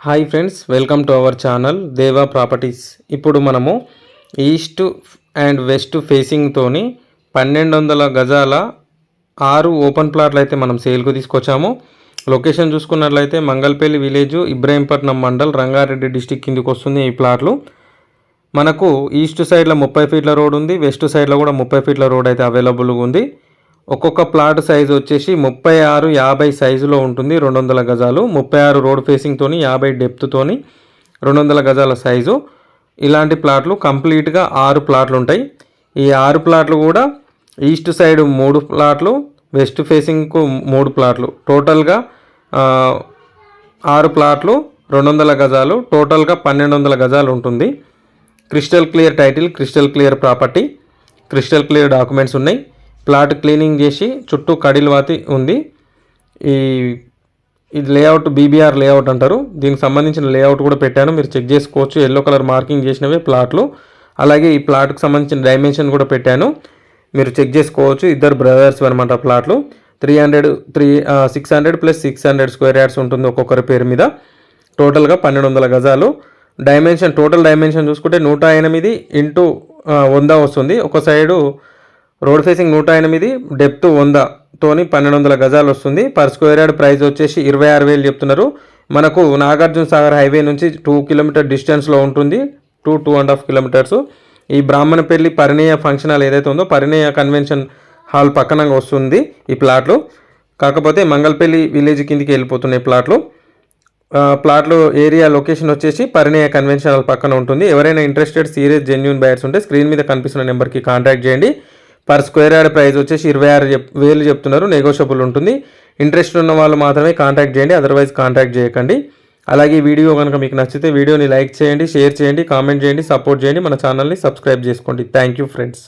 Hi friends welcome to our channel Deva properties ఇప్పుడు మనము east and west ఫేసింగ్తోని పన్నెండు వందల గజాల ఆరు ఓపెన్ ప్లాట్లు అయితే మనం సేల్కు తీసుకొచ్చాము. లొకేషన్ చూసుకున్నట్లయితే మంగళపల్లి విలేజ్ ఇబ్రాహీంపట్నం మండల్ రంగారెడ్డి డిస్టిక్ కిందకి వస్తుంది ఈ ప్లాట్లు మనకు ఈస్ట్ సైడ్లో ముప్పై ఫీట్ల రోడ్ ఉంది వెస్ట్ సైడ్లో కూడా ముప్పై ఫీట్ల రోడ్ అయితే అవైలబుల్గా ఉంది. ఒక్కొక్క ప్లాట్ సైజు వచ్చేసి ముప్పై ఆరు యాభై సైజులో ఉంటుంది రెండు వందల గజాలు. ముప్పై ఆరు రోడ్ ఫేసింగ్తోని యాభై డెప్త్తోని రెండు వందల గజాల సైజు. ఇలాంటి ప్లాట్లు కంప్లీట్గా ఆరు ప్లాట్లు ఉంటాయి ఈ ఆరు ప్లాట్లు కూడా ఈస్ట్ సైడ్ మూడు ప్లాట్లు వెస్ట్ ఫేసింగ్కు మూడు ప్లాట్లు. టోటల్గా ఆరు ప్లాట్లు రెండు వందల గజాలు. టోటల్గా పన్నెండు వందల గజాలు ఉంటుంది. Crystal clear title crystal clear property crystal clear documents ఉన్నాయి. ప్లాట్ క్లీనింగ్ చేసి చుట్టూ కడిల్వాతి ఉంది. ఈ ఇది లేఅవుట్ బీబీఆర్ లేఅవుట్ అంటారు. దీనికి సంబంధించిన లేఅవుట్ కూడా పెట్టాను. మీరు చెక్ చేసుకోవచ్చు. ఎల్లో కలర్ మార్కింగ్ చేసినవే ప్లాట్లు. అలాగే ఈ ప్లాట్కి సంబంధించిన డైమెన్షన్ కూడా పెట్టాను. మీరు చెక్ చేసుకోవచ్చు. ఇద్దరు బ్రదర్స్ అనమాట ప్లాట్లు. Three hundred three six hundred plus six hundred square yards ఉంటుంది ఒక్కొక్కరి పేరు మీద. టోటల్గా పన్నెండు వందల గజాలు. డైమెన్షన్ టోటల్ డైమెన్షన్ చూసుకుంటే నూట ఎనిమిది ఇంటూ వంద వస్తుంది. ఒక సైడు రోడ్ ఫేసింగ్ నూట ఎనిమిది డెప్త్ వంద తోని పన్నెండు వందల గజాలు వస్తుంది. పర్ స్క్వేర్ యార్డ్ ప్రైస్ వచ్చేసి ఇరవై ఆరు వేలు చెప్తున్నారు. మనకు నాగార్జున సాగర్ హైవే నుంచి టూ కిలోమీటర్ డిస్టెన్స్లో ఉంటుంది. Two two and half kilometers. ఈ బ్రాహ్మణపల్లి పరిణయ ఫంక్షన్ హాల్ ఏదైతే ఉందో పరిణయ కన్వెన్షన్ హాల్ పక్కన వస్తుంది ఈ ప్లాట్లు. కాకపోతే మంగళపల్లి విలేజ్ కిందికి వెళ్ళిపోతున్నాయి ప్లాట్లు. ప్లాట్లు ప్లాట్లో ఏరియా లొకేషన్ వచ్చేసి పరిణయ కన్వెన్షన్ హాల్ పక్కన ఉంటుంది. ఎవరైనా ఇంట్రెస్టెడ్ సీరియస్ జెన్యున్ బయర్స్ ఉంటే స్క్రీన్ మీద కనిపిస్తున్న నెంబర్కి కాంటాక్ట్ చేయండి. పర్ స్క్వేర్ యార్డ్ ప్రైస్ వచ్చేసి ఇరవై ఆరు చెప్ వేలు చెప్తున్నారు. నెగోషియబుల్ ఉంటుంది. ఇంట్రెస్ట్ ఉన్న వాళ్ళు మాత్రమే కాంటాక్ట్ చేయండి. అదర్వైజ్ కాంటాక్ట్ చేయకండి. అలాగే వీడియో కనుక మీకు నచ్చితే వీడియోని లైక్ చేయండి షేర్ చేయండి కామెంట్ చేయండి సపోర్ట్ చేయండి. మన ఛానల్ని సబ్స్క్రైబ్ చేసుకోండి. Thank you friends